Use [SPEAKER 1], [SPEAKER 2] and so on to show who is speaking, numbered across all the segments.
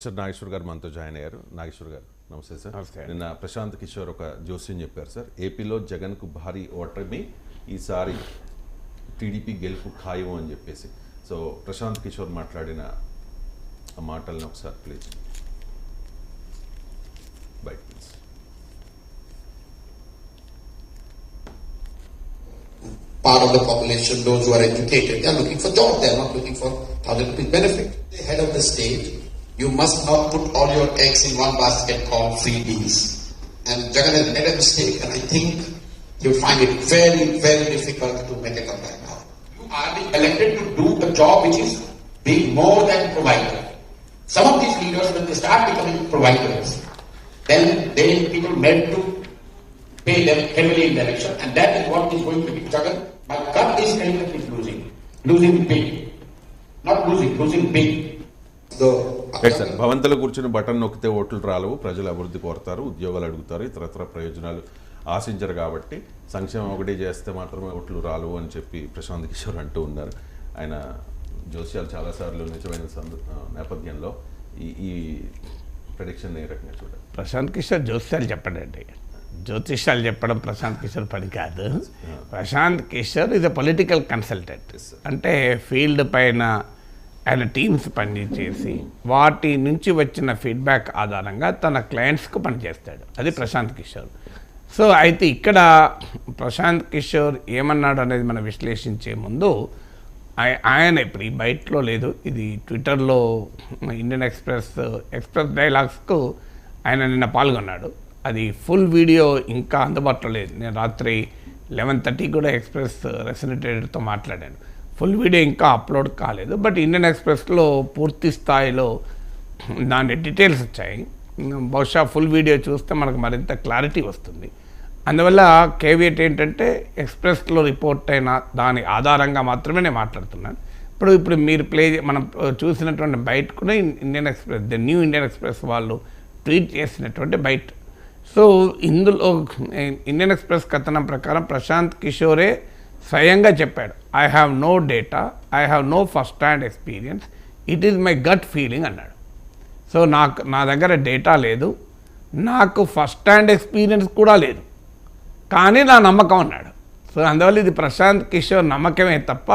[SPEAKER 1] Sir Nageshwar గారు మనతో join అయ్యారు నాగేశ్వర్ గారు నమస్తే సార్
[SPEAKER 2] నమస్తే.
[SPEAKER 1] నిన్న ప్రశాంత్ కిషోర్ ఒక జోస్యం చెప్పారు సార్ ఏపీలో జగన్కు భారీ ఓటమి ఈసారి టీడీపీ గెలుపు ఖాయం అని చెప్పేసి సో ప్రశాంత్ కిషోర్ మాట్లాడిన ఆ మాటలను ఒకసారి ప్లీజ్ బయట please
[SPEAKER 3] part of the population, those who are educated, they are looking for job, they are not looking for thousand rupees benefit. The head of the state, you must not put all your eggs in one basket called freebies. And Jagan has made a mistake, and I think you'll find it very, very difficult to make a comeback now. You are being elected to do a job which is being more than provider. Some of these leaders, when they start becoming providers, then they people meant to pay them heavily in the election, and that is what is going to be Jagan. My gut is that he's losing. Losing big. Not losing, losing big. The
[SPEAKER 1] sir భవంతులో కూర్చుని button నొక్కితే ఓట్లు రాలవు ప్రజలు అభివృద్ధి కోరుతారు ఉద్యోగాలు అడుగుతారు ఇతరత్ర ప్రయోజనాలు ఆశించరు కాబట్టి సంక్షేమం ఒకటి చేస్తే మాత్రమే ఓట్లు రాలవు అని చెప్పి ప్రశాంత్ కిషోర్ అంటూ ఉన్నారు. ఆయన జోస్యాలు చాలాసార్లు నిజమైన నేపథ్యంలో ఈ ఈ ప్రొడిక్షన్ ఏ రకంగా చూడాలి
[SPEAKER 2] ప్రశాంత్ కిషోర్ జ్యోతిష్యాలు చెప్పడండి జ్యోతిష్యాలు చెప్పడం ప్రశాంత్ కిషోర్ పని కాదు. Prashant Kishor is a
[SPEAKER 1] political consultant.
[SPEAKER 2] అంటే ఫీల్డ్ పైన ఆయన టీమ్స్ పనిచేసి వాటి నుంచి వచ్చిన ఫీడ్బ్యాక్ ఆధారంగా తన క్లయింట్స్కు పనిచేస్తాడు. అది ప్రశాంత్ కిషోర్. సో అయితే ఇక్కడ ప్రశాంత్ కిషోర్ ఏమన్నాడు అనేది మనం విశ్లేషించే ముందు ఆయన ఇప్పుడు ఈ బయటలో లేదు. ఇది ట్విట్టర్లో ఇండియన్ ఎక్స్ప్రెస్ ఎక్స్ప్రెస్ డైలాగ్స్కు ఆయన నిన్న పాల్గొన్నాడు. అది ఫుల్ వీడియో ఇంకా అందుబాటులో లేదు. నేను రాత్రి లెవెన్ థర్టీ కూడా ఎక్స్ప్రెస్ రెసినేటెడ్తో మాట్లాడాను. ఫుల్ వీడియో ఇంకా అప్లోడ్ కాలేదు. బట్ ఇండియన్ ఎక్స్ప్రెస్లో పూర్తి స్థాయిలో దాని డీటెయిల్స్ వచ్చాయి. బహుశా ఫుల్ వీడియో చూస్తే మనకు మరింత క్లారిటీ వస్తుంది. అందువల్ల కేవియట్ ఏంటంటే ఎక్స్ప్రెస్లో రిపోర్ట్ అయిన దాని ఆధారంగా మాత్రమే నేను మాట్లాడుతున్నాను ఇప్పుడు ఇప్పుడు మీరు ప్లే మనం చూసినటువంటి బయట కూడా Indian express the new Indian express వాళ్ళు ట్వీట్ చేసినటువంటి బయట సో ఇందులో ఇండియన్ ఎక్స్ప్రెస్ కథనం ప్రకారం ప్రశాంత్ కిషోరే స్వయంగా చెప్పాడు I have no data I have no first hand experience it is my gut feeling అన్నాడు. సో నాకు నా దగ్గర డేటా లేదు నాకు ఫస్ట్ హ్యాండ్ ఎక్స్పీరియన్స్ కూడా లేదు కానీ నా నమ్మకం అన్నాడు. సో అందువల్ల ఇది ప్రశాంత్ కిషోర్ నమ్మకమే తప్ప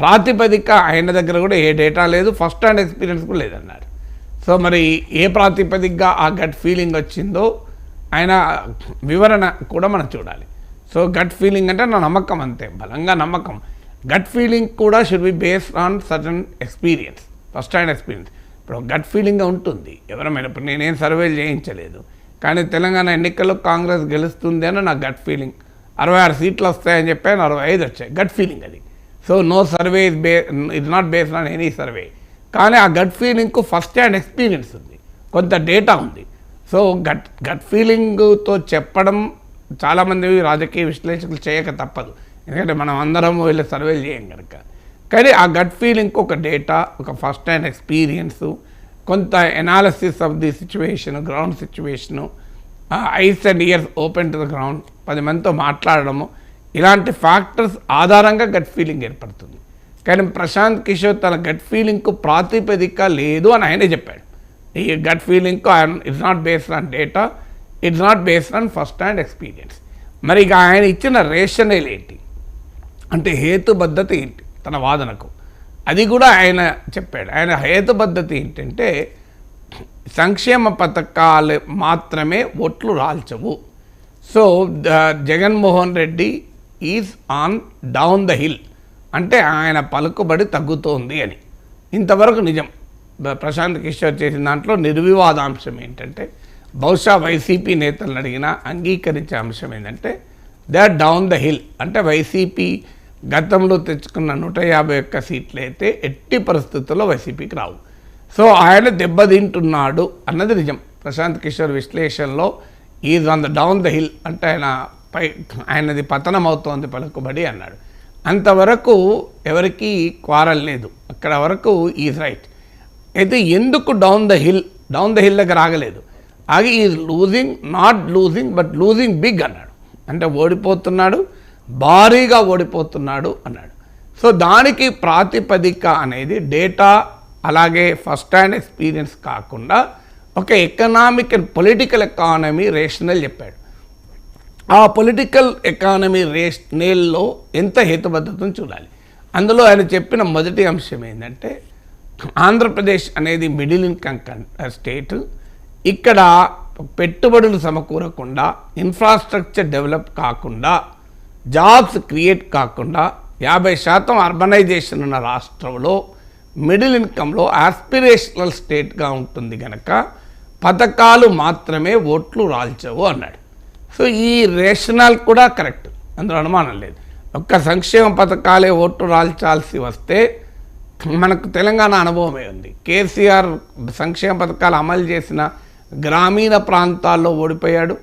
[SPEAKER 2] ప్రాతిపదిక ఆయన దగ్గర కూడా ఏ డేటా లేదు ఫస్ట్ హ్యాండ్ ఎక్స్పీరియన్స్ కూడా లేదన్నాడు. సో మరి ఏ ప్రాతిపదికగా ఆ గట్ ఫీలింగ్ వచ్చిందో ఆయన వివరణ కూడా మనం చూడాలి. సో గట్ ఫీలింగ్ అంటే నా నమ్మకం అంతే. బలంగా నమ్మకం. గట్ ఫీలింగ్ కూడా should be based on certain experience first hand experience ఇప్పుడు గట్ ఫీలింగ్ ఉంటుంది. ఎవరమైనా ఇప్పుడు నేనేం సర్వేలు చేయించలేదు. కానీ తెలంగాణ ఎన్నికల్లో కాంగ్రెస్ గెలుస్తుంది అని నా గట్ ఫీలింగ్ అరవై ఆరు సీట్లు వస్తాయని చెప్పాను అరవై ఐదు వచ్చాయి. గట్ ఫీలింగ్ అది. So no survey is bay is not based on any survey కానీ ఆ గట్ ఫీలింగ్కు ఫస్ట్ హ్యాండ్ ఎక్స్పీరియన్స్ ఉంది. కొంత డేటా ఉంది. సో గట్ గట్ ఫీలింగ్తో చెప్పడం చాలామంది రాజకీయ విశ్లేషకులు చేయక తప్పదు. ఎందుకంటే మనం అందరం వెళ్ళి సర్వేలు చేయం కనుక కానీ ఆ గట్ ఫీలింగ్కి ఒక డేటా ఒక ఫస్ట్ హ్యాండ్ ఎక్స్పీరియన్సు కొంత analysis of the situation ground situation eyes and ears open to the ground పది మందితో మాట్లాడడము ఇలాంటి ఫ్యాక్టర్స్ ఆధారంగా గట్ ఫీలింగ్ ఏర్పడుతుంది. కానీ ప్రశాంత్ కిషోర్ తన గట్ ఫీలింగ్కు ప్రాతిపదిక లేదు అని ఆయనే చెప్పాడు. ఈ gut ఫీలింగ్కు it's not based on data it's not based on first hand experience మరి ఇక ఆయన ఇచ్చిన రేషనల్ ఏంటి? అంటే హేతుబద్ధత ఏంటి? తన వాదనకు. అది కూడా ఆయన చెప్పాడు. ఆయన హేతుబద్ధత ఏంటంటే సంక్షేమ పథకాలు మాత్రమే ఓట్లు రాల్చవు. So Jaganmohan Reddy is on down the hill. అంటే ఆయన పలుకుబడి తగ్గుతోంది అని. ఇంతవరకు నిజం. ప్రశాంత్ కిషోర్ చేసిన దాంట్లో నిర్వివాదాంశం ఏంటంటే బహుశా వైసీపీ నేతలను అడిగినా అంగీకరించే అంశం ఏంటంటే they are down the hill. అంటే వైసీపీ గతంలో తెచ్చుకున్న నూట యాభై ఒక్క సీట్లు అయితే ఎట్టి పరిస్థితుల్లో వైసీపీకి రావు. సో ఆయన దెబ్బతింటున్నాడు అన్నది నిజం. ప్రశాంత్ కిషోర్ విశ్లేషణలో is on the down the hill అంటే ఆయన పై ఆయనది పతనం అవుతోంది పలుకుబడి అన్నాడు. అంతవరకు ఎవరికి క్వారల్ లేదు. అక్కడ వరకు ఈజ్ రైట్ అయితే ఎందుకు down the hill down the hill దగ్గర ఆగలేదు? ఆగి is losing not losing but losing big అన్నాడు. అంటే ఓడిపోతున్నాడు భారీగా ఓడిపోతున్నాడు అన్నాడు. సో దానికి ప్రాతిపదిక అనేది డేటా అలాగే ఫస్ట్ హ్యాండ్ ఎక్స్పీరియన్స్ కాకుండా ఒక economic and political economy rational చెప్పాడు. ఆ పొలిటికల్ ఎకానమీ రేస్ ఎంత హేతుబద్ధతను చూడాలి. అందులో ఆయన చెప్పిన మొదటి అంశం ఏంటంటే ఆంధ్రప్రదేశ్ అనేది మిడిల్ ఇన్కమ్ కన్- స్టేట్ ఇక్కడ పెట్టుబడులు సమకూరకుండా ఇన్ఫ్రాస్ట్రక్చర్ డెవలప్ కాకుండా జాబ్స్ క్రియేట్ కాకుండా యాభై శాతం అర్బనైజేషన్ ఉన్న రాష్ట్రంలో మిడిల్ ఇన్కంలో ఆస్పిరేషనల్ స్టేట్గా ఉంటుంది కనుక పథకాలు మాత్రమే ఓట్లు రాల్చవు అన్నాడు. సో ఈ రేషనల్ కూడా కరెక్ట్ అందులో అనుమానం లేదు. ఒక్క సంక్షేమ పథకాలే ఓట్లు రాల్చాల్సి వస్తే మనకు తెలంగాణ అనుభవమే ఉంది. కేసీఆర్ సంక్షేమ పథకాలు అమలు చేసిన గ్రామీణ ప్రాంతాల్లో ఓడిపోయాడు.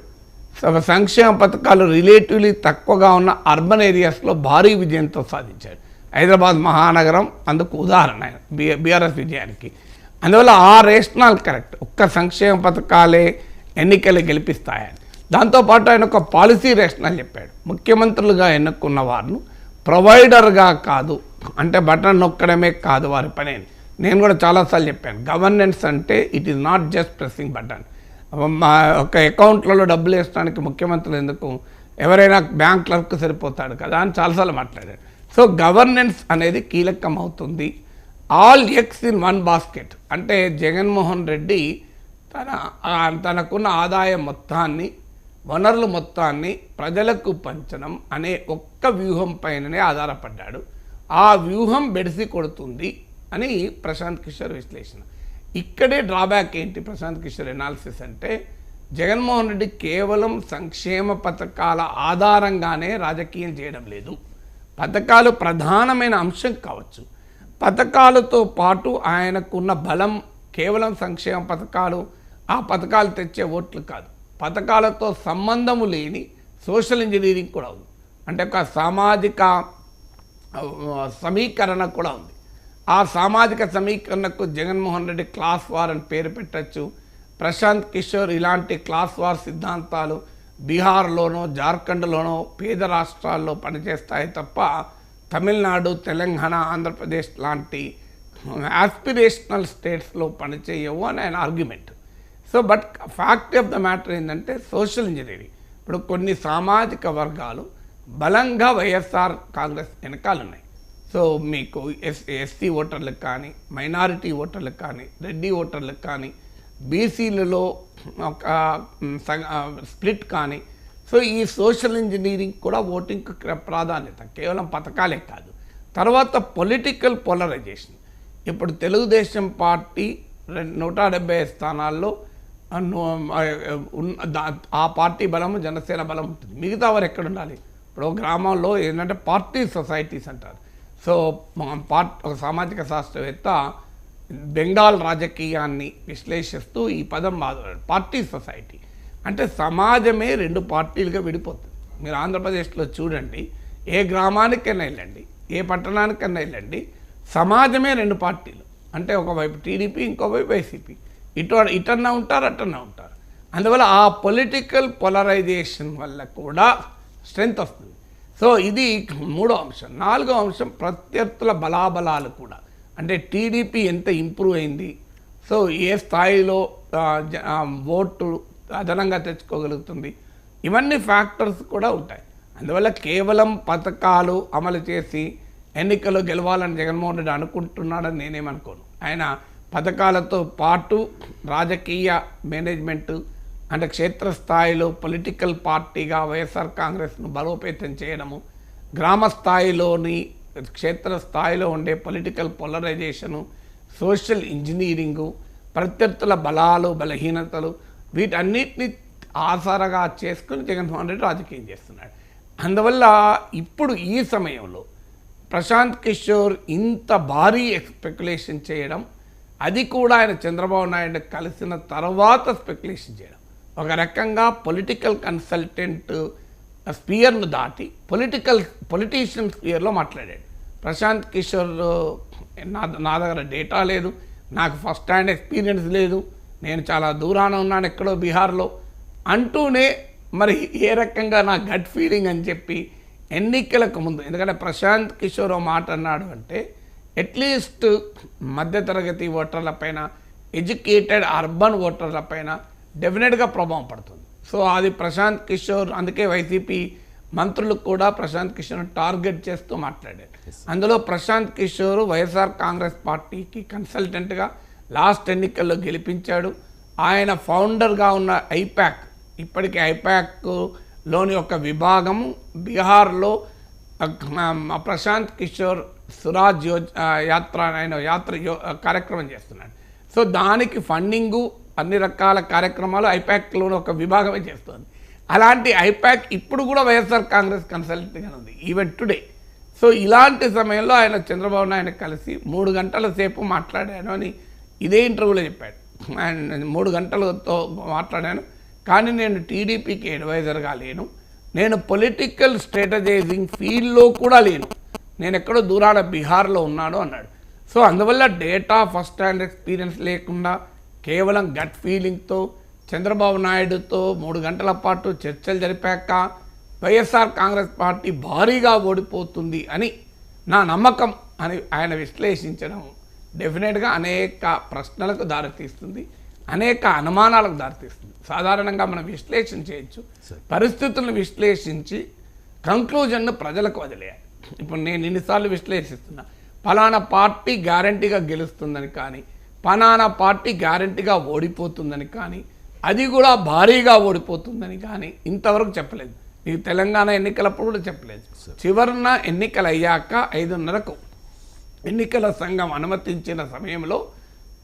[SPEAKER 2] సంక్షేమ పథకాలు రిలేటివ్లీ తక్కువగా ఉన్న అర్బన్ ఏరియాస్లో భారీ విజయంతో సాధించాడు. హైదరాబాద్ మహానగరం అందుకు ఉదాహరణ బి బీఆర్ఎస్ విజయానికి. అందువల్ల ఆ రేషనల్ కరెక్ట్ ఒక్క సంక్షేమ పథకాలే ఎన్నికలు గెలిపిస్తాయని. దాంతోపాటు ఆయన ఒక పాలసీ రేషనల్ చెప్పాడు. ముఖ్యమంత్రులుగా ఎన్నుకున్న వారు ప్రొవైడర్గా కాదు అంటే బటన్ నొక్కడమే కాదు వారి పని నేను కూడా చాలాసార్లు చెప్పాను గవర్నెన్స్ అంటే it is not just pressing button మా ఒక అకౌంట్లలో డబ్బులు వేసడానికి ముఖ్యమంత్రులు ఎందుకు? ఎవరైనా బ్యాంక్ క్లర్క్ సరిపోతాడు కదా అని చాలాసార్లు మాట్లాడాడు సో గవర్నెన్స్ అనేది కీలకం అవుతుంది. All eggs in one basket అంటే జగన్మోహన్ రెడ్డి తన తనకున్న ఆదాయం మొత్తాన్ని వనరుల మొత్తాన్ని ప్రజలకు పంచడం అనే ఒక్క వ్యూహం పైననే ఆధారపడ్డాడు. ఆ వ్యూహం బెడిసి కొడుతుంది. అని ప్రశాంత్ కిషోర్ విశ్లేషణ. ఇక్కడే డ్రాబ్యాక్ ఏంటి ప్రశాంత్ కిషోర్ ఎనాలిసిస్ అంటే జగన్మోహన్ రెడ్డి కేవలం సంక్షేమ పథకాల ఆధారంగానే రాజకీయం చేయడం లేదు. పథకాలు ప్రధానమైన అంశం కావచ్చు. పథకాలతో పాటు ఆయనకున్న బలం కేవలం సంక్షేమ పథకాలు ఆ పథకాలు తెచ్చే ఓట్లు కాదు. పథకాలతో సంబంధము లేని సోషల్ ఇంజనీరింగ్ కూడా ఉంది. అంటే ఒక సామాజిక సమీకరణ కూడా ఉంది. ఆ సామాజిక సమీకరణకు జగన్మోహన్ రెడ్డి క్లాస్ వార్ అని పేరు పెట్టచ్చు. ప్రశాంత్ కిషోర్ ఇలాంటి క్లాస్ వార్ సిద్ధాంతాలు బీహార్లోనో జార్ఖండ్లోనో పేద రాష్ట్రాల్లో పనిచేస్తాయి తప్ప తమిళనాడు తెలంగాణ ఆంధ్రప్రదేశ్ లాంటి ఆస్పిరేషనల్ స్టేట్స్లో పనిచేయవు అని ఆయన argument so but fact of the matter ఏంటంటే సోషల్ ఇంజనీరింగ్ ఇప్పుడు కొన్ని సామాజిక వర్గాలు బలంగా వైఎస్ఆర్ కాంగ్రెస్ వెనకాలన్నాయి సో మీకు ఎస్ ఎస్సీ ఓటర్లకు కానీ మైనారిటీ ఓటర్లకు కానీ రెడ్డి ఓటర్లకు కానీ బీసీలలో ఒక స్ప్లిట్ కానీ సో ఈ సోషల్ ఇంజనీరింగ్ కూడా ఓటింగ్కి ప్రాధాన్యత కేవలం పథకాలే కాదు. తర్వాత పొలిటికల్ పోలరైజేషన్. ఇప్పుడు తెలుగుదేశం పార్టీ రెండు నూట డెబ్బై స్థానాల్లో ఆ ఆ, పార్టీ బలము జనసేన బలం ఉంటుంది. మిగతా వారు ఎక్కడ ఉండాలి? ఇప్పుడు గ్రామంలో ఏంటంటే పార్టీ సొసైటీస్ అంటారు. సో మా పార్ట్ ఒక సామాజిక శాస్త్రవేత్త బెంగాల్ రాజకీయాన్ని విశ్లేషిస్తూ ఈ పదం పార్టీ సొసైటీ. అంటే సమాజమే రెండు పార్టీలుగా విడిపోతుంది. మీరు ఆంధ్రప్రదేశ్లో చూడండి ఏ గ్రామానికైనా వెళ్ళండి ఏ పట్టణానికైనా వెళ్ళండి సమాజమే రెండు పార్టీలు. అంటే ఒకవైపు టీడీపీ ఇంకోవైపు వైసీపీ. ఇటు ఇటన్నా ఉంటారు అటన్నా ఉంటారు. అందువల్ల ఆ పొలిటికల్ పొలరైజేషన్ వల్ల కూడా స్ట్రెంగ్త్ వస్తుంది. సో ఇది మూడో అంశం. నాలుగో అంశం ప్రత్యర్థుల బలాబలాలు కూడా. అంటే టీడీపీ ఎంత ఇంప్రూవ్ అయింది. సో ఏ స్థాయిలో జ- ఓటు అదనంగా తెచ్చుకోగలుగుతుంది. ఇవన్నీ ఫ్యాక్టర్స్ కూడా ఉంటాయి. అందువల్ల కేవలం పథకాలు అమలు చేసి ఎన్నికలు గెలవాలని జగన్మోహన్ రెడ్డి అనుకుంటున్నాడని నేనేమనుకోను. ఆయన పథకాలతో పాటు రాజకీయ మేనేజ్మెంటు అంటే క్షేత్రస్థాయిలో పొలిటికల్ పార్టీగా వైఎస్ఆర్ కాంగ్రెస్ను బలోపేతం చేయడము గ్రామ స్థాయిలోని క్షేత్ర స్థాయిలో ఉండే పొలిటికల్ పొలరైజేషను సోషల్ ఇంజనీరింగు ప్రత్యర్థుల బలాలు బలహీనతలు వీటన్నిటిని ఆసరగా చేసుకుని జగన్మోహన్ రెడ్డి రాజకీయం చేస్తున్నాడు. అందువల్ల ఇప్పుడు ఈ సమయంలో ప్రశాంత్ కిషోర్ ఇంత భారీ స్పెక్యులేషన్ చేయడం అది కూడా ఆయన చంద్రబాబు నాయుడు కలిసిన తర్వాత స్పెక్యులేషన్ చేయడం ఒక రకంగా పొలిటికల్ కన్సల్టెంట్ స్పియర్ను దాటి పొలిటికల్ పొలిటీషియన్ స్పియర్లో మాట్లాడాడు. ప్రశాంత్ కిషోర్ నా నా దగ్గర డేటా లేదు నాకు ఫస్ట్ హ్యాండ్ ఎక్స్పీరియన్స్ లేదు నేను చాలా దూరాన ఉన్నాను ఎక్కడో బీహార్లో అంటూనే మరి ఏ రకంగా నా గట్ ఫీలింగ్ అని చెప్పి ఎన్నికలకు ముందు ఎందుకంటే ప్రశాంత్ కిషోర్ మాట అన్నాడు అంటే అట్లీస్ట్ మధ్యతరగతి ఓటర్ల పైన ఎడ్యుకేటెడ్ అర్బన్ ఓటర్ల పైన డెఫినెట్గా ప్రభావం పడుతుంది. సో అది ప్రశాంత్ కిషోర్ అందుకే వైసీపీ మంత్రులు కూడా ప్రశాంత్ కిషోర్ టార్గెట్ చేస్తూ మాట్లాడారు. అందులో ప్రశాంత్ కిషోర్ వైఎస్ఆర్ కాంగ్రెస్ పార్టీకి కన్సల్టెంట్గా లాస్ట్ ఎన్నికల్లో గెలిపించాడు. ఆయన ఫౌండర్గా ఉన్న ఐపాక్ ఇప్పటికీ ఐపాక్లోని ఒక విభాగము బీహార్లో ప్రశాంత్ కిషోర్ సురాజ్ యో యాత్ర ఆయన యాత్ర కార్యక్రమం చేస్తున్నాడు. సో దానికి ఫండింగు అన్ని రకాల కార్యక్రమాలు ఐపాక్లోని ఒక విభాగమే చేస్తుంది. అలాంటి ఐపాక్ ఇప్పుడు కూడా వైఎస్ఆర్ కాంగ్రెస్ కన్సల్టెంట్గా ఉంది. ఈవెన్ టుడే సో ఇలాంటి సమయంలో ఆయన చంద్రబాబు నాయుడు కలిసి మూడు గంటల సేపు మాట్లాడాను అని ఇదే ఇంటర్వ్యూలో చెప్పాడు. ఆయన మూడు గంటలతో మాట్లాడాను. కానీ నేను టీడీపీకి అడ్వైజర్గా లేను. నేను పొలిటికల్ స్ట్రాటజైజింగ్ ఫీల్డ్లో కూడా లేను. నేను ఎక్కడో దూరాన బీహార్లో ఉన్నాను అన్నాడు. సో అందువల్ల డేటా ఫస్ట్ హ్యాండ్ ఎక్స్పీరియన్స్ లేకుండా కేవలం గట్ ఫీలింగ్తో చంద్రబాబు నాయుడుతో మూడు గంటల పాటు చర్చలు జరిపాక వైఎస్ఆర్ కాంగ్రెస్ పార్టీ భారీగా ఓడిపోతుంది అని నా నమ్మకం అని ఆయన విశ్లేషించడం డెఫినెట్గా అనేక ప్రశ్నలకు దారితీస్తుంది అనేక అనుమానాలకు దారితీస్తుంది. సాధారణంగా మనం విశ్లేషణ చేయొచ్చు. పరిస్థితులను విశ్లేషించి కంక్లూజన్ను ప్రజలకు వదిలేయాలి. ఇప్పుడు నేను ఇన్నిసార్లు విశ్లేషిస్తున్నా ఫలానా పార్టీ గ్యారంటీగా గెలుస్తుందని కానీ ఫలానా పార్టీ గ్యారంటీగా ఓడిపోతుందని కానీ అది కూడా భారీగా ఓడిపోతుందని కానీ ఇంతవరకు చెప్పలేదు. నీకు తెలంగాణ ఎన్నికలప్పుడు కూడా చెప్పలేదు. చివరిన ఎన్నికలు అయ్యాక ఐదున్నరకు ఎన్నికల సంఘం అనుమతించిన సమయంలో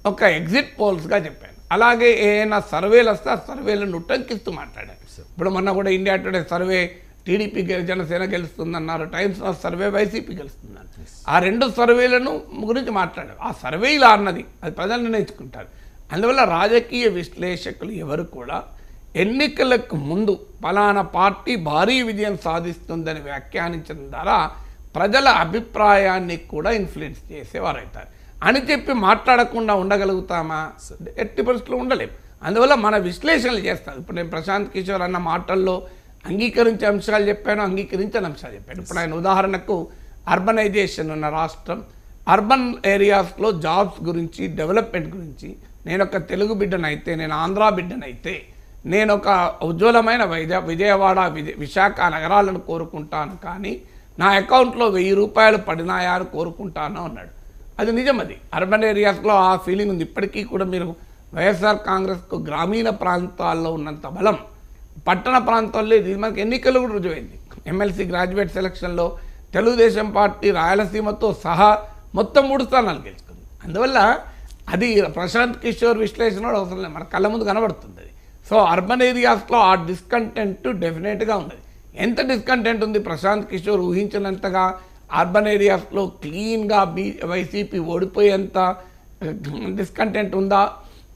[SPEAKER 2] ఒక ఎగ్జిట్ పోల్స్గా చెప్పాను. అలాగే ఏమైనా సర్వేలు వస్తే ఆ సర్వేలను ఉట్టంకిస్తూ మాట్లాడాను. ఇప్పుడు మొన్న కూడా ఇండియా టుడే సర్వే టీడీపీ గె- జనసేన గెలుస్తుందన్నారు టైమ్స్ ఆఫ్ సర్వే వైసీపీ గెలుస్తుందన్నారు. ఆ రెండు సర్వేలను గురించి మాట్లాడారు. ఆ సర్వే ఇలా అన్నది అది ప్రజలు నిర్ణయించుకుంటారు. అందువల్ల రాజకీయ విశ్లేషకులు ఎవరు కూడా ఎన్నికలకు ముందు ఫలానా పార్టీ భారీ విజయం సాధిస్తుందని వ్యాఖ్యానించడం ద్వారా ప్రజల అభిప్రాయాన్ని కూడా ఇన్ఫ్లుయెన్స్ చేసేవారవుతారు అని చెప్పి మాట్లాడకుండా ఉండగలుగుతామా? ఎట్టి పరిస్థితుల్లో ఉండలేం. అందువల్ల మన విశ్లేషణలు చేస్తాం ఇప్పుడు నేను ప్రశాంత్ కిషోర్ అన్న మాటల్లో అంగీకరించే అంశాలు చెప్పాను అంగీకరించని అంశాలు చెప్పాను. ఇప్పుడు ఆయన ఉదాహరణకు అర్బనైజేషన్ ఉన్న రాష్ట్రం. అర్బన్ ఏరియాస్లో జాబ్స్ గురించి డెవలప్మెంట్ గురించి నేను ఒక తెలుగు బిడ్డనైతే నేను ఆంధ్ర బిడ్డనైతే నేను ఒక ఉజ్వలమైన విజయ విజయవాడ విజయ విశాఖ నగరాలను కోరుకుంటాను కానీ నా అకౌంట్లో వెయ్యి రూపాయలు పడినాయా అని కోరుకుంటాను అన్నాడు. అది నిజం అది అర్బన్ ఏరియాస్లో ఆ ఫీలింగ్ ఉంది. ఇప్పటికీ కూడా మీరు వైఎస్ఆర్ కాంగ్రెస్కు గ్రామీణ ప్రాంతాల్లో ఉన్నంత బలం పట్టణ ప్రాంతాల్లో ఇది మనకి ఎన్నికలు కూడా రుజువైంది. ఎమ్మెల్సీ గ్రాడ్యుయేట్ సెలక్షన్లో తెలుగుదేశం పార్టీ రాయలసీమతో సహా మొత్తం మూడు స్థానాలు గెలుచుకుంది. అందువల్ల అది ప్రశాంత్ కిషోర్ విశ్లేషణ కూడా అవసరం లేదు. మన కళ్ళ ముందు కనబడుతుంది అది. సో అర్బన్ ఏరియాస్లో ఆ డిస్కంటెంట్ డెఫినెట్గా ఉన్నది. ఎంత డిస్కంటెంట్ ఉంది? ప్రశాంత్ కిషోర్ ఊహించినంతగా అర్బన్ ఏరియాస్లో క్లీన్గా బీ వైసీపీ ఓడిపోయేంత డిస్కంటెంట్ ఉందా?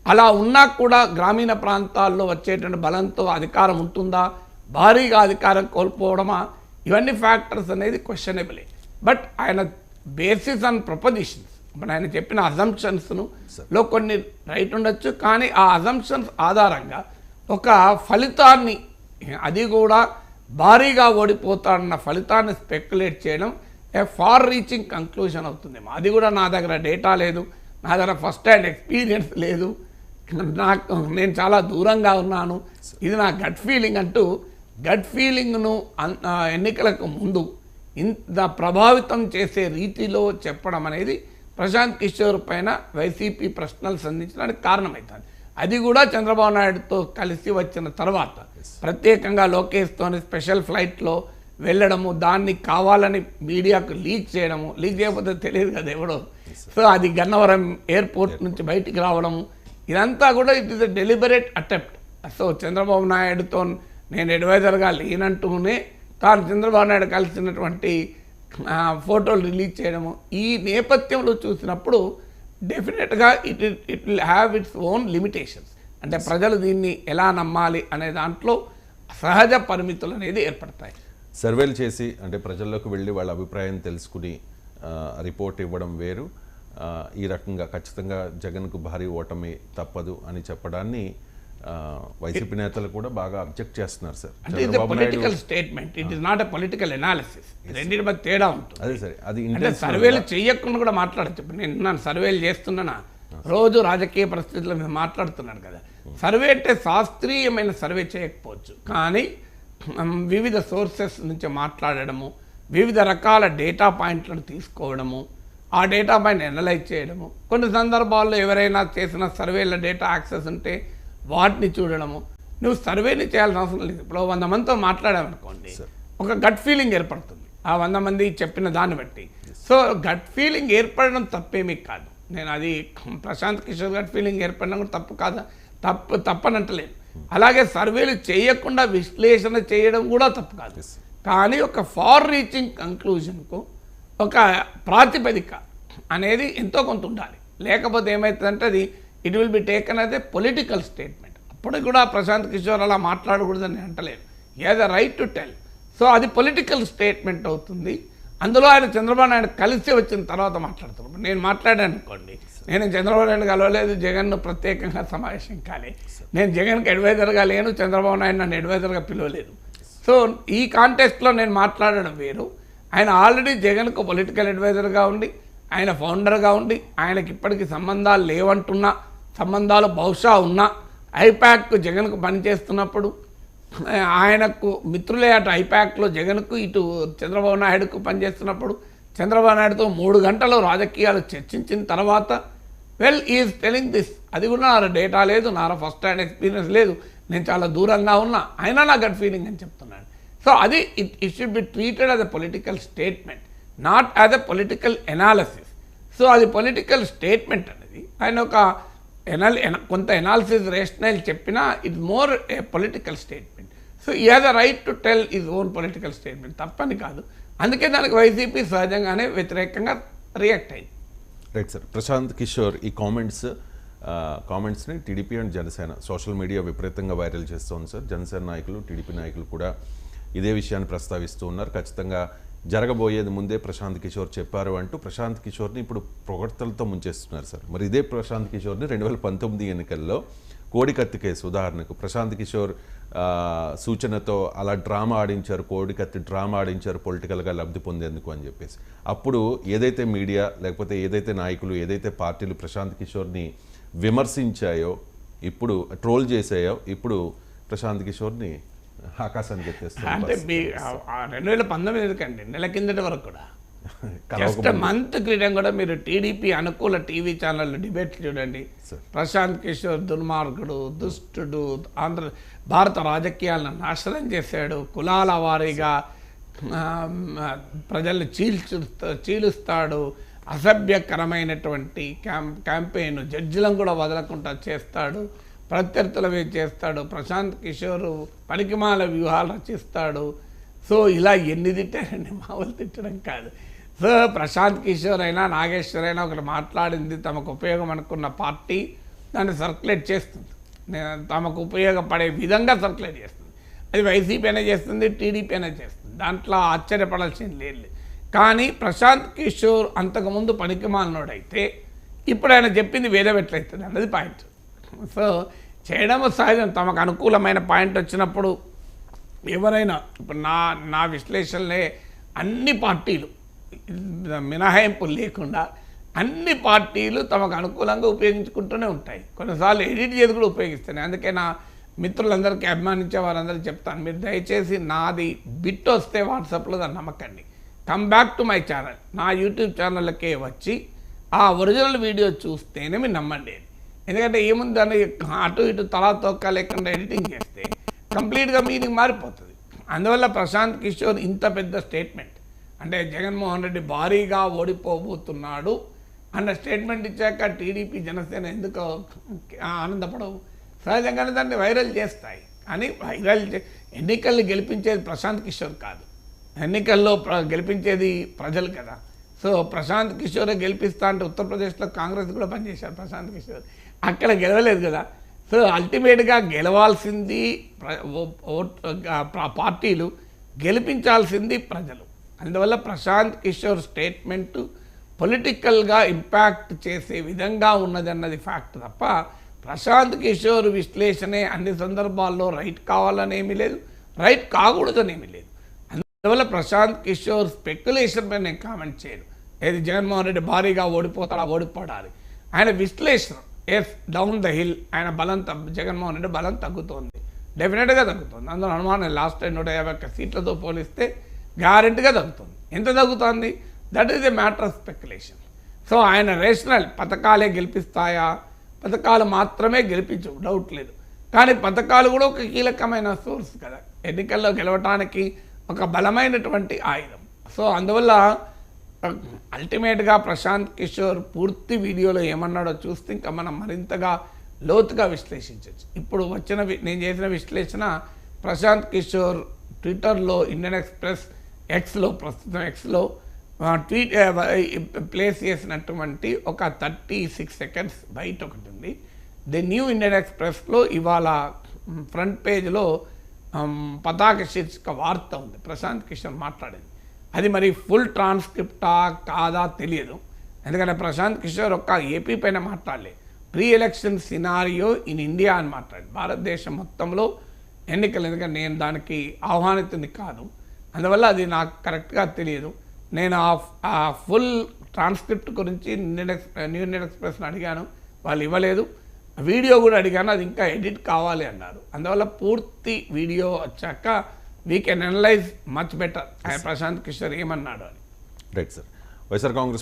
[SPEAKER 2] అలా ఉన్నా కూడా గ్రామీణ ప్రాంతాల్లో వచ్చేటువంటి బలంతో అధికారం ఉంటుందా? భారీగా అధికారం కోల్పోవడమా? ఇవన్నీ ఫ్యాక్టర్స్ అనేది క్వశ్చనబులే బట్ ఆయన బేసిస్ ఆన్ ప్రొపజిషన్స్ ఇప్పుడు ఆయన చెప్పిన అజంప్షన్స్ను లో కొన్ని రైట్ ఉండొచ్చు కానీ ఆ అజంప్షన్స్ ఆధారంగా ఒక ఫలితాన్ని అది కూడా భారీగా ఓడిపోతాడన్న ఫలితాన్ని స్పెక్యులేట్ చేయడం ఏ ఫార్ రీచింగ్ కంక్లూజన్ అవుతుందేమో అది కూడా నా దగ్గర డేటా లేదు. నా దగ్గర ఫస్ట్ హ్యాండ్ ఎక్స్పీరియన్స్ లేదు. నాకు నేను చాలా దూరంగా ఉన్నాను. ఇది నా గట్ ఫీలింగ్ అంటూ గట్ ఫీలింగ్ను ఎన్నికలకు ముందు ఇంత ప్రభావితం చేసే రీతిలో చెప్పడం అనేది ప్రశాంత్ కిషోర్ పైన వైసీపీ ప్రశ్నలు సంధించడానికి కారణమవుతుంది అది కూడా చంద్రబాబు నాయుడుతో కలిసి వచ్చిన తర్వాత ప్రత్యేకంగా లోకేష్తోని స్పెషల్ ఫ్లైట్లో వెళ్ళడము దాన్ని కావాలని మీడియాకు లీక్ చేయడము లీక్ చేయకపోతే తెలియదు కదా ఎవడో. సో అది గన్నవరం ఎయిర్పోర్ట్ నుంచి బయటికి రావడము ఇదంతా కూడా it is a deliberate attempt so Chandrababu నాయుడుతో నేను అడ్వైజర్గా లేనంటూనే తాను చంద్రబాబు నాయుడు కలిసినటువంటి ఫోటోలు రిలీజ్ చేయడము ఈ నేపథ్యంలో చూసినప్పుడు డెఫినెట్గా it it will have its own limitations అంటే ప్రజలు దీన్ని ఎలా నమ్మాలి అనే దాంట్లో సహజ పరిమితులు అనేది ఏర్పడతాయి.
[SPEAKER 1] సర్వేలు చేసి అంటే ప్రజల్లోకి వెళ్ళి వాళ్ళ అభిప్రాయం తెలుసుకుని రిపోర్ట్ ఇవ్వడం వేరు. ఈ రకంగా ఖచ్చితంగా జగన్కు భారీ ఓటమి తప్పదు అని చెప్పడాన్ని వైసీపీ నేతలు కూడా బాగా అబ్జెక్ట్ చేస్తున్నారు sir.
[SPEAKER 2] Political statement it is not a political analysis రెండింటి మధ్య తేడా ఉంటుంది.
[SPEAKER 1] అదే సరే అది
[SPEAKER 2] అంటే సర్వేలు చేయకుండా కూడా మాట్లాడచ్చు. నేను నన్ను సర్వేలు చేస్తున్నానా రోజు రాజకీయ పరిస్థితుల మీద మాట్లాడుతున్నాను కదా. సర్వే అంటే శాస్త్రీయమైన సర్వే చేయకపోవచ్చు. కానీ వివిధ సోర్సెస్ నుంచి మాట్లాడడము వివిధ రకాల డేటా పాయింట్లను తీసుకోవడము ఆ డేటా పాయింట్ అనలైజ్ చేయడము. కొన్ని సందర్భాల్లో ఎవరైనా చేసిన సర్వేల డేటా యాక్సెస్ ఉంటే వాటిని చూడడము. నువ్వు సర్వేని చేయాల్సిన అవసరం లేదు. ఇప్పుడు వంద మందితో మాట్లాడామనుకోండి ఒక గట్ ఫీలింగ్ ఏర్పడుతుంది. ఆ వంద మంది చెప్పిన దాన్ని బట్టి. సో గట్ ఫీలింగ్ ఏర్పడడం తప్పేమీ కాదు. నేను అది ప్రశాంత్ కిషోర్ గట్ ఫీలింగ్ ఏర్పడడం కూడా తప్పు కాదా. తప్పు తప్పనంటలేదు. అలాగే సర్వేలు చేయకుండా విశ్లేషణ చేయడం కూడా తప్పు కాదు. కానీ ఒక ఫార్ రీచింగ్ కంక్లూజన్కు ఒక ప్రాతిపదిక అనేది ఎంతో కొంత ఉండాలి. లేకపోతే ఏమవుతుందంటే అది ఇట్ విల్ బి టేకన్ అదే పొలిటికల్ స్టేట్మెంట్ అప్పుడు కూడా ప్రశాంత్ కిషోర్ అలా మాట్లాడకూడదని అంటలేదు అంటలేను. A the right to tell so అది పొలిటికల్ స్టేట్మెంట్ అవుతుంది. అందులో ఆయన చంద్రబాబు నాయుడు కలిసి వచ్చిన తర్వాత మాట్లాడుతున్నాడు నేను మాట్లాడాను అనుకోండి. నేను చంద్రబాబు నాయుడు కలవలేదు జగన్ను ప్రత్యేకంగా సమావేశం కాలే. నేను జగన్కి అడ్వైజర్గా లేను చంద్రబాబు నాయుడు నన్ను అడ్వైజర్గా పిలవలేదు. సో ఈ కాంటెస్ట్లో నేను మాట్లాడడం వేరు. ఆయన ఆల్రెడీ జగన్కు పొలిటికల్ అడ్వైజర్గా ఉండి ఆయన ఫౌండర్గా ఉండి ఆయనకి ఇప్పటికీ సంబంధాలు లేవంటున్నా సంబంధాలు బహుశా ఉన్నా ఐపాక్ జగన్కు పనిచేస్తున్నప్పుడు ఆయనకు మిత్రులే అటు ఐపాక్లో జగన్కు ఇటు చంద్రబాబు నాయుడుకు పనిచేస్తున్నప్పుడు చంద్రబాబు నాయుడుతో మూడు గంటలు రాజకీయాలు చర్చించిన తర్వాత వెల్ ఈజ్ టెలింగ్ దిస్ అది కూడా నా డేటా లేదు నా ఫస్ట్ హ్యాండ్ ఎక్స్పీరియన్స్ లేదు. నేను చాలా దూరంగా ఉన్నా. అయినా నా గట్ ఫీలింగ్ అని చెప్తున్నాను సో అది it it should be treated as a political statement not as a political analysis so అది పొలిటికల్ స్టేట్మెంట్ అనేది ఆయన ఒక ఎనాలి కొంత ఎనాలిసిస్ రేషనల్ చెప్పినా it more a political statement so he has a right to tell his own political statement తప్పని కాదు. అందుకే దానికి వైసీపీ సహజంగానే వ్యతిరేకంగా రియాక్ట్ అయింది.
[SPEAKER 1] రైట్ సార్ ప్రశాంత్ కిషోర్ ఈ comments కామెంట్స్ని TDP and Janasena social media విపరీతంగా వైరల్ చేస్తోంది సార్ జనసేన నాయకులు టీడీపీ నాయకులు కూడా ఇదే విషయాన్ని ప్రస్తావిస్తూ ఉన్నారు. ఖచ్చితంగా జరగబోయేది ముందే ప్రశాంత్ కిషోర్ చెప్పారు అంటూ ప్రశాంత్ కిషోర్ని ఇప్పుడు పొగడ్తలతో ముంచేస్తున్నారు సార్. మరి ఇదే ప్రశాంత్ కిషోర్ని రెండు వేల పంతొమ్మిది ఎన్నికల్లో కోడికత్తి కేసు ఉదాహరణకు ప్రశాంత్ కిషోర్ సూచనతో అలా డ్రామా ఆడించారు కోడికత్తి డ్రామా ఆడించారు పొలిటికల్గా లబ్ధి పొందేందుకు అని చెప్పేసి. అప్పుడు ఏదైతే మీడియా లేకపోతే ఏదైతే నాయకులు ఏదైతే పార్టీలు ప్రశాంత్ కిషోర్ని విమర్శించాయో ఇప్పుడు ట్రోల్ చేసాయో ఇప్పుడు ప్రశాంత్ కిషోర్ని ఆకాశానికి
[SPEAKER 2] అంటే మీ రెండు వేల పంతొమ్మిది కండి నెల కిందటి వరకు కూడా. జస్ట్. మంత్ క్రితం కూడా మీరు టీడీపీ అనుకూల టీవీ ఛానల్ డిబేట్ చూడండి. ప్రశాంత్ కిషోర్ దుర్మార్గుడు దుష్టుడు ఆంధ్ర భారత రాజకీయాలను నాశనం చేశాడు. కులాల వారీగా ప్రజల్ని చీల్చు చీలుస్తాడు. అసభ్యకరమైనటువంటి క్యాం క్యాంపెయిన్ జడ్జిలను కూడా వదలకుండా చేస్తాడు. ప్రత్యర్థుల మీద చేస్తాడు. ప్రశాంత్ కిషోర్ పనికిమాల వ్యూహాలు రచిస్తాడు. సో ఇలా ఎన్ని తిట్టారండి? మామూలు తిట్టడం కాదు. సో ప్రశాంత్ కిషోర్ అయినా నాగేశ్వర్ అయినా ఒకరు మాట్లాడింది తమకు ఉపయోగం అనుకున్న పార్టీ దాన్ని సర్క్యులేట్ చేస్తుంది. తమకు ఉపయోగపడే విధంగా సర్క్యులేట్ చేస్తుంది. అది వైసీపీ అయినా చేస్తుంది టీడీపీ అయినా చేస్తుంది. దాంట్లో ఆశ్చర్యపడాల్సింది లేదు. కానీ ప్రశాంత్ కిషోర్ అంతకుముందు పనికిమాలినోడైతే ఇప్పుడు ఆయన చెప్పింది వేరే ఎట్లయితుంది అన్నది పాయింట్. సో చేయడం సహజం. తమకు అనుకూలమైన పాయింట్ వచ్చినప్పుడు ఎవరైనా ఇప్పుడు నా నా విశ్లేషణలే అన్ని పార్టీలు. మినహాయింపు లేకుండా అన్ని పార్టీలు తమకు అనుకూలంగా ఉపయోగించుకుంటూనే ఉంటాయి. కొన్నిసార్లు ఎడిట్ చేసి కూడా ఉపయోగిస్తున్నాయి. అందుకే నా మిత్రులందరికీ అభిమానించే వారందరికీ చెప్తాను. మీరు దయచేసి నాది బిట్ వస్తే వాట్సాప్లో దాన్ని నమ్మకండి. Come back to my channel. నా యూట్యూబ్ ఛానల్కే వచ్చి ఆ ఒరిజినల్ వీడియో చూస్తేనే మీరు నమ్మండి. ఎందుకంటే ఏముంది దాన్ని అటు ఇటు తలా తొక్క లేకుండా ఎడిటింగ్ చేస్తే కంప్లీట్గా మీనింగ్ మారిపోతుంది. అందువల్ల ప్రశాంత్ కిషోర్ ఇంత పెద్ద స్టేట్మెంట్. అంటే జగన్మోహన్ రెడ్డి భారీగా ఓడిపోబోతున్నాడు అన్న స్టేట్మెంట్ ఇచ్చాక టీడీపీ జనసేన ఎందుకు ఆనందపడవు. సహజంగానే దాన్ని వైరల్ చేస్తాయి. అని వైరల్ చే- ఎన్నికల్ని గెలిపించేది ప్రశాంత్ కిషోర్ కాదు. ఎన్నికల్లో ప్ర గెలిపించేది ప్రజలు కదా. సో ప్రశాంత్ కిషోరే గెలిపిస్తా అంటే ఉత్తరప్రదేశ్లో కాంగ్రెస్ కూడా పనిచేశారు ప్రశాంత్ కిషోర్. అక్కడ గెలవలేదు కదా. సో అల్టిమేట్గా గెలవాల్సింది ప్ర- ఓ- పార్టీలు గెలిపించాల్సింది ప్రజలు. అందువల్ల ప్రశాంత్ కిషోర్ స్టేట్మెంటు పొలిటికల్గా ఇంపాక్ట్ చేసే విధంగా ఉన్నదన్నది ఫ్యాక్ట్ తప్ప ప్రశాంత్ కిషోర్ విశ్లేషణే అన్ని సందర్భాల్లో రైట్ కావాలని ఏమీ లేదు. రైట్ కాకూడదని ఏమీ లేదు. అందువల్ల ప్రశాంత్ కిషోర్ స్పెక్యులేషన్ పై నేను కామెంట్ చేయను. ఏది జగన్మోహన్ రెడ్డి భారీగా ఓడిపోతాడా ఓడిపోడాలి ఆయన విశ్లేషణ. ఎస్ డౌన్ ద హిల్ ఆయన బలం తగ్గు జగన్మోహన్ రెడ్డి బలం తగ్గుతోంది. డెఫినెట్గా తగ్గుతుంది. అందులో అనుమానం లాస్ట్ టైం నూట యాభై ఒక్క సీట్లతో పోలిస్తే గ్యారెంటీగా తగ్గుతుంది. ఎంత తగ్గుతుంది? That is a matter of speculation so ఆయన రేషనల్ పథకాలే గెలిపిస్తాయా? పథకాలు మాత్రమే గెలిపించవు డౌట్ లేదు. కానీ పథకాలు కూడా ఒక కీలకమైన సోర్స్ కదా. ఎన్నికల్లో గెలవటానికి ఒక బలమైనటువంటి ఆయుధం. సో అందువల్ల అల్టిమేట్గా ప్రశాంత్ కిషోర్ పూర్తి వీడియోలో ఏమన్నాడో చూస్తే ఇంకా మనం మరింతగా లోతుగా విశ్లేషించవచ్చు ఇప్పుడు వచ్చిన నేను చేసిన విశ్లేషణ ప్రశాంత్ కిషోర్ ట్విట్టర్లో ఇండియన్ ఎక్స్ప్రెస్ ఎక్స్లో ప్రస్తుతం ఎక్స్లో ట్వీట్ ప్లేస్ చేసినటువంటి ఒక థర్టీ సిక్స్ సెకండ్స్ బయట ఒకటి ఉంది. ది న్యూ ఇండియన్ ఎక్స్ప్రెస్లో ఇవాళ ఫ్రంట్ పేజ్లో పతాక శీర్షిక వార్త ఉంది. ప్రశాంత్ కిషోర్ మాట్లాడింది. అది మరి ఫుల్ ట్రాన్స్క్రిప్టా కాదా తెలియదు. ఎందుకంటే ప్రశాంత్ కిషోర్ ఒక్క ఏపీ పైన మాట్లాడలే. Pre election scenario in India అని మాట్లాడి భారతదేశం మొత్తంలో ఎన్నికలు ఎందుకంటే నేను దానికి ఆహ్వానితుని కాదు. అందువల్ల అది నాకు కరెక్ట్గా తెలియదు. నేను ఆ ఫుల్ ట్రాన్స్క్రిప్ట్ గురించి న్యూ ఇండియన్ ఎక్స్ప్రెస్ని అడిగాను. వాళ్ళు ఇవ్వలేదు. వీడియో కూడా అడిగాను. అది ఇంకా ఎడిట్ కావాలి అన్నారు. అందువల్ల పూర్తి వీడియో వచ్చాక we can analyse much better Prashant Kishor ఏమన్నాడు అని.
[SPEAKER 1] Right sir YSR Congress